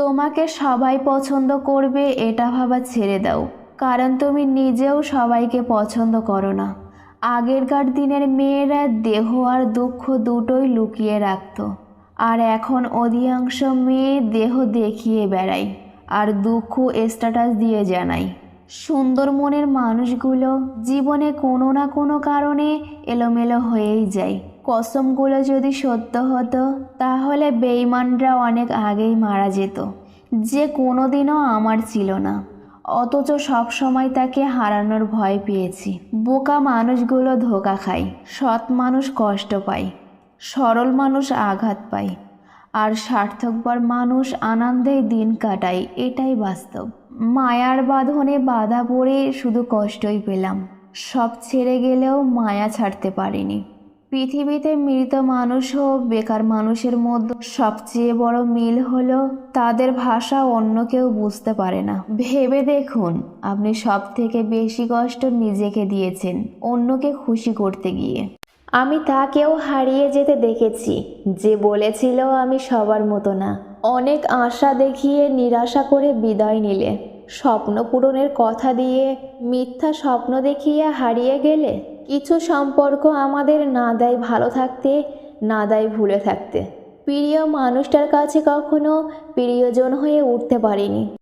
তোমাকে সবাই পছন্দ করবে এটা ভাবা ছেড়ে দাও। কারণ তুমি নিজেও সবাইকে পছন্দ করো না। আগেরকার দিনের মেয়েরা দেহ আর দুঃখ দুটোই লুকিয়ে রাখত। আর এখন অধিকাংশ মেয়ে দেহ দেখিয়ে বেড়ায় আর দুঃখ স্ট্যাটাস দিয়ে জানায়। সুন্দর মনের মানুষগুলো জীবনে কোনো না কোনো কারণে এলোমেলো হয়েই যায়। কসমগুলো যদি সত্য হতো, তাহলে বেইমানরা অনেক আগেই মারা যেত। যে কোনোদিনও আমার ছিল না। অথচ সবসময় তাকে হারানোর ভয় পেয়েছি। বোকা মানুষগুলো ধোকা খায়, সৎ মানুষ কষ্ট পায়, সরল মানুষ আঘাত পায়, আর স্বার্থকবার মানুষ আনন্দে দিন কাটায়, এটাই বাস্তব। মায়ার বাঁধনে বাধা পড়ে শুধু কষ্টই পেলাম। সব ছেড়ে গেলেও মায়া ছাড়তে পারিনি। পৃথিবীতে মৃত মানুষ ও বেকার মানুষের মধ্যে সবচেয়ে বড় মিল হলো তাদের ভাষা অন্য কেউ বুঝতে পারে না। ভেবে দেখুন, আপনি সব থেকে বেশি কষ্ট নিজেকে দিয়েছেন, অন্যকে খুশি করতে গিয়ে। আমি তাকেও হারিয়ে যেতে দেখেছি, যে বলেছিল আমি সবার মতো না। অনেক আশা দেখিয়ে নিরাশা করে বিদায় নিলে। স্বপ্ন পূরণের কথা দিয়ে মিথ্যা স্বপ্ন দেখিয়ে হারিয়ে গেলে? কিছু সম্পর্ক আমাদের না দেয় ভালো থাকতে, না দেয় ভুলে থাকতে। প্রিয় মানুষটার কাছে কখনো প্রিয়জন হয়ে উঠতে পারিনি।